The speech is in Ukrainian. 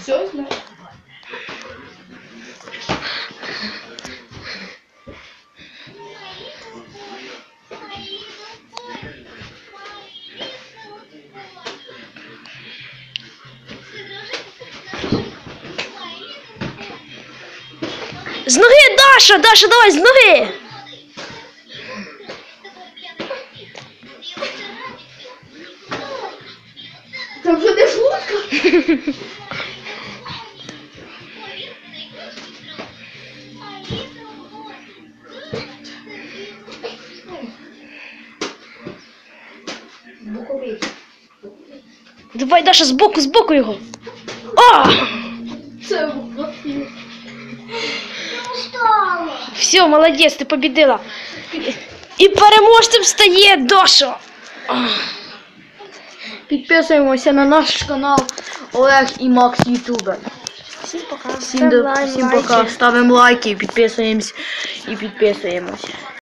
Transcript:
Все, знаю. З ноги, Даша, Даша, давай, з ноги. Це вже не шутка. Давай, Даша, збоку, збоку його. О! Це. Все, молодець, ти побідила. І переможцем стає Даша. Підписуємося на наш канал Олег і Макс Ютубер. Всім пока. Всім, до, всім пока. Ставимо лайки, підписуємось і підписуємося.